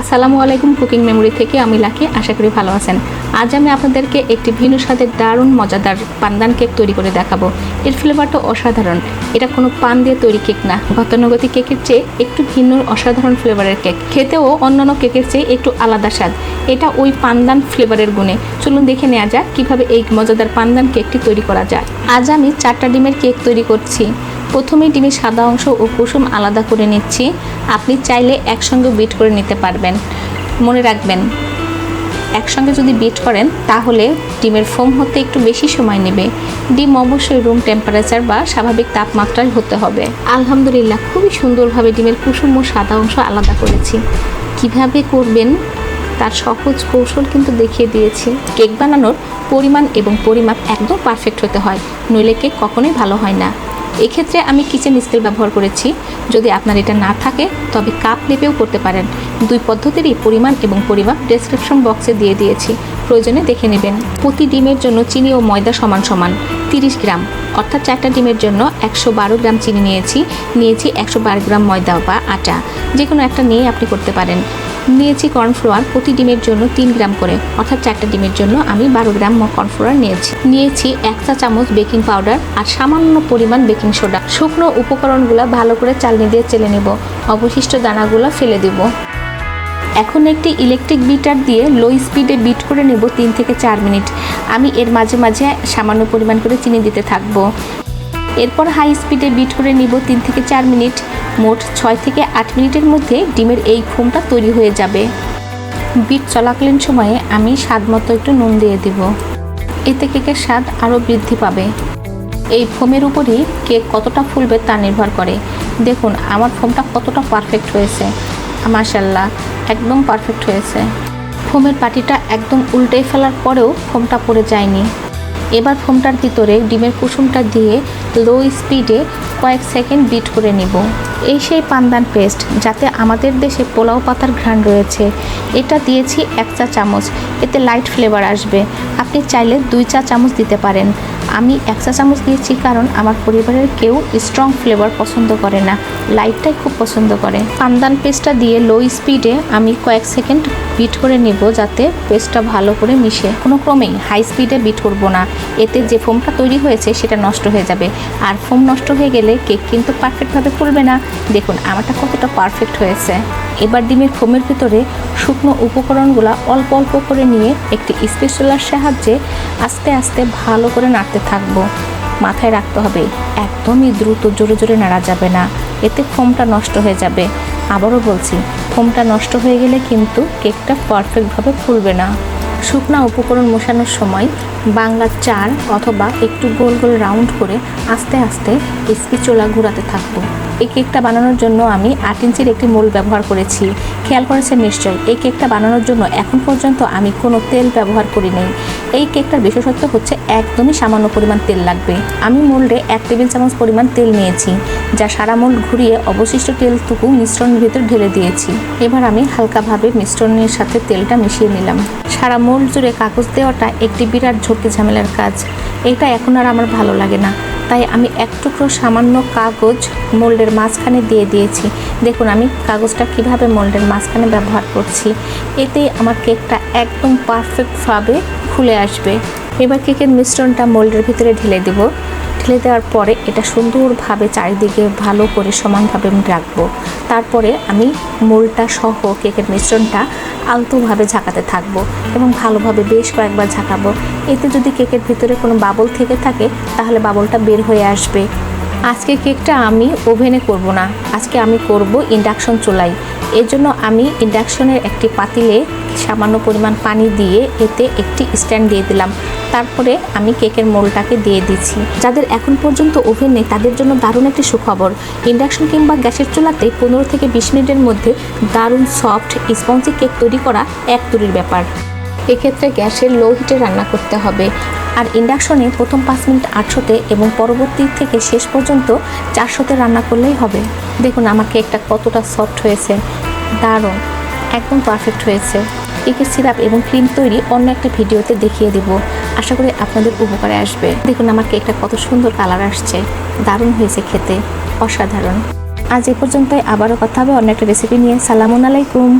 আসসালামু আলাইকুম cooking memory থেকে আমি লাকি, আশা করি ভালো আছেন। আজ আমি আপনাদেরকে একটি ভিন্ন স্বাদের দারুণ, মজাদার পান্দান কেক তৈরি করে দেখাবো। এর ফ্লেভারটা অসাধারণ। এটা কোনো পান দিয়ে তৈরি কেক না। গতানুগতিক কেকের চেয়ে একটু ভিন্ন, অসাধারণ ফ্লেভারের কেক। খেতেও অন্যান্য কেকের চেয়ে একটু আলাদা স্বাদ। এটা ওই পান্দান ফ্লেভারের গুণে। চলুন দেখে নেওয়া যাক কীভাবে এই মজাদার পান্দান কেকটি তৈরি করা যায়। আজ আমি চারটা ডিমের কেক তৈরি করছি। প্রথমে ডিমের সাদা অংশ ও কুসুম আলাদা করে নিচ্ছি। আপনি চাইলে একসঙ্গে বিট করে নিতে পারবেন। মনে রাখবেন, একসঙ্গে যদি বিট করেন, তাহলে ডিমের ফোম হতে একটু বেশি সময় নেবে। ডিম অবশ্যই রুম টেম্পারেচার বা স্বাভাবিক তাপমাত্রায় হতে হবে। আলহামদুলিল্লাহ, খুবই সুন্দরভাবে ডিমের কুসুম ও সাদা অংশ আলাদা করেছি। কীভাবে করবেন? তার সহজ কৌশল কিন্তু দেখিয়ে দিয়েছি। কেক বানানোর পরিমাণ এবং পরিমাপ একদম পারফেক্ট হতে হয়। নইলে কেক কখনোই ভালো হয় না। এক্ষেত্রে আমি কিচেন স্কেল ব্যবহার করেছি। যদি আপনার এটা না থাকে, তবে কাপ লেপেও করতে পারেন। দুই পদ্ধতিরই পরিমাণ এবং পরিমাপ ডেসক্রিপশন বক্সে দিয়ে দিয়েছি। প্রয়োজনে দেখে নেবেন। প্রতি ডিমের জন্য চিনি ও ময়দা সমান সমান তিরিশ গ্রাম। অর্থাৎ চারটা ডিমের জন্য একশো বারো গ্রাম চিনি নিয়েছি। নিয়েছি একশো বারো গ্রাম ময়দা বা আটা। যে কোনো একটা নিয়ে আপনি করতে পারেন। নিয়েছি কর্নফ্লোয়ার প্রতি ডিমের জন্য তিন গ্রাম করে, অর্থাৎ চারটা ডিমের জন্য আমি বারো গ্রাম কর্নফ্লোয়ার নিয়েছি। নিয়েছি এক চা চামচ বেকিং পাউডার আর সামান্য পরিমাণ বেকিং সোডা। শুকনো উপকরণগুলো ভালো করে চালনি দিয়ে চেলে নেব। অবশিষ্ট দানাগুলো ফেলে দেব। এখন একটি ইলেকট্রিক বিটার দিয়ে লো স্পিডে বিট করে নেব তিন থেকে চার মিনিট। আমি এর মাঝে মাঝে সামান্য পরিমাণ করে চিনি দিতে থাকব। এরপর হাই স্পিডে বিট করে নিব তিন থেকে চার মিনিট। মোট ছয় থেকে আট মিনিটের মধ্যে ডিমের এই ফোমটা তৈরি হয়ে যাবে। বিট চলাকালীন সময়ে আমি স্বাদ মতো একটু নুন দিয়ে দিব। এতে কেকের স্বাদ আরও বৃদ্ধি পাবে। এই ফোমের উপরই কেক কতটা ফুলবে তা নির্ভর করে। দেখুন, আমার ফোমটা কতটা পারফেক্ট হয়েছে। মাশাল্লাহ একদম পারফেক্ট হয়েছে। ফোমের পাটিটা একদম উল্টে ফেলার পরেও ফোমটা পড়ে যায়নি। এবার ফোমটার ভিতরে ডিমের কুসুমটা দিয়ে লো স্পিডে কয়েক সেকেন্ড বিট করে নিব। এই সেই পান্দান পেস্ট যাতে আমাদের দেশে পোলাও পাতার ঘ্রাণ রয়েছে। এটা দিয়েছি এক চা চামচ, এতে লাইট ফ্লেভার আসবে। আপনি চাইলে দুই চা চামচ দিতে পারেন। আমি এক চা চামচ দিয়েছি কারণ আমার পরিবারের কেউ স্ট্রং ফ্লেভার পছন্দ করে না। লাইটটাই খুব পছন্দ করে। পান্দান পেস্টটা দিয়ে লো স্পিডে আমি কয়েক সেকেন্ড বিট করে নেব যাতে পেস্টটা ভালো করে মিশে। কোনো ক্রমেই হাই স্পিডে বিট করব না। এতে যে ফোমটা তৈরি হয়েছে সেটা নষ্ট হয়ে যাবে। আর ফোম নষ্ট হয়ে গেলে কেক কিন্তু পারফেক্টভাবে ফুলবে না। দেখুন, আমারটা কতটা পারফেক্ট হয়েছে। এবার ডিমের ফোমের ভিতরে শুকনো উপকরণগুলো অল্প অল্প করে নিয়ে একটি স্পেশালার সাহায্যে আস্তে আস্তে ভালো করে নাড়তে থাকব। মাথায় রাখতে হবে, একদমই দ্রুত জোরে জোরে নাড়া যাবে না। এতে ফোমটা নষ্ট হয়ে যাবে। আবারও বলছি, ফোমটা নষ্ট হয়ে গেলে কিন্তু কেকটা পারফেক্টভাবে ফুলবে না। শুকনা উপকরণ মোশানোর সময় বাংলা চার অথবা একটু গোল গোল রাউন্ড করে আস্তে আস্তে স্পিচোলা ঘুরাতে থাকব। এই কেকটা বানানোর জন্য আমি আট ইঞ্চির একটি মোল ব্যবহার করেছি। খেয়াল করেছেন নিশ্চয়ই, এই কেকটা বানানোর জন্য এখন পর্যন্ত আমি কোনো তেল ব্যবহার করি নাই। এই কেকটার বিশেষত্ব হচ্ছে একদমই সামান্য পরিমাণ তেল লাগবে। আমি মোল্ডে এক টেবিল চামচ পরিমাণ তেল নিয়েছি, যা সারা মোল্ড ঘুরিয়ে অবশিষ্ট তেলটুকু মিশ্রণের ভেতর ঢেলে দিয়েছি। এবার আমি হালকাভাবে মিশ্রণের সাথে তেলটা মিশিয়ে নিলাম। সারা মোল্ড জুড়ে কাগজ দেওয়াটা একটি বিরাট ঝক্কি ঝামেলার কাজ। এটা এখন আর আমার ভালো লাগে না। তাই আমি এক টুকরো সামান্য কাগজ মোল্ডের মাঝখানে দিয়ে দিয়েছি। দেখুন, আমি কাগজটা কীভাবে মোল্ডের মাঝখানে ব্যবহার করছি। এতেই আমার কেকটা একদম পারফেক্টভাবে খুলে আসবে। এবার কেকের মিশ্রণটা মোল্ডের ভিতরে ঢেলে দেব। ঢেলে দেওয়ার পরে এটা সুন্দরভাবে চারিদিকে ভালো করে সমানভাবে আমি রাখব। তারপরে আমি মোলটা সহ কেকের মিশ্রণটা আলতোভাবে ঝাঁকাতে থাকব এবং ভালোভাবে বেশ কয়েকবার ঝাঁকাবো। এতে যদি কেকের ভিতরে কোনো বাবল থেকে থাকে, তাহলে বাবলটা বের হয়ে আসবে। আজকে কেকটা আমি ওভেনে করব না। আজকে আমি করব ইন্ডাকশন চুলাই এর জন্য আমি ইন্ডাকশনের একটি পাতিলে সামান্য পরিমাণ পানি দিয়ে এতে একটি স্ট্যান্ড দিয়ে দিলাম। তারপরে আমি কেকের মোলটাকে দিয়ে দিচ্ছি। যাদের এখন পর্যন্ত ওভেন নেই, তাদের জন্য দারুণ একটি সুখবর। ইন্ডাকশন কিংবা গ্যাসের চুলাতে পনেরো থেকে বিশ মিনিটের মধ্যে দারুণ সফট, স্পঞ্জি কেক তৈরি করা এক তুরির ব্যাপার। এক্ষেত্রে গ্যাসের লো হিটে রান্না করতে হবে। আর ইন্ডাকশনে প্রথম পাঁচ মিনিট আটশোতে এবং পরবর্তী থেকে শেষ পর্যন্ত চারশোতে রান্না করলেই হবে। দেখুন আমার কেকটা কতটা সফট হয়েছে। দারুণ, একদম পারফেক্ট হয়েছে। কেকের সিরাপ এবং ক্রিম তৈরি অন্য একটা ভিডিওতে দেখিয়ে দেব। আশা করি আপনাদের উপকারে আসবে। দেখুন আমার কেকটা কত সুন্দর কালার আসছে। দারুণ হয়েছে খেতে, অসাধারণ। আজ এ পর্যন্তই, আবারও কথা হবে অন্য একটা রেসিপি নিয়ে। সালামুন আলাইকুম।